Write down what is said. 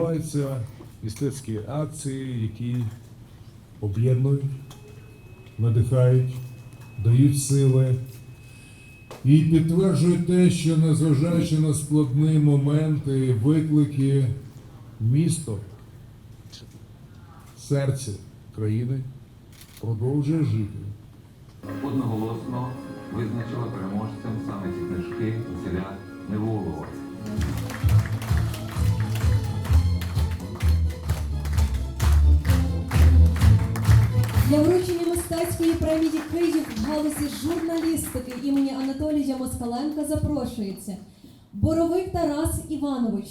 відбуваються мистецькі акції, які об'єднують, надихають, дають сили і підтверджують те, що незважаючи на складні моменти, виклики, місто, серце країни продовжує жити. Одноголосно визначили переможцем саме Для вручення мистецької премії Київ в галузі журналістики імені Анатолія Москаленка запрошується Боровик Тарас Іванович.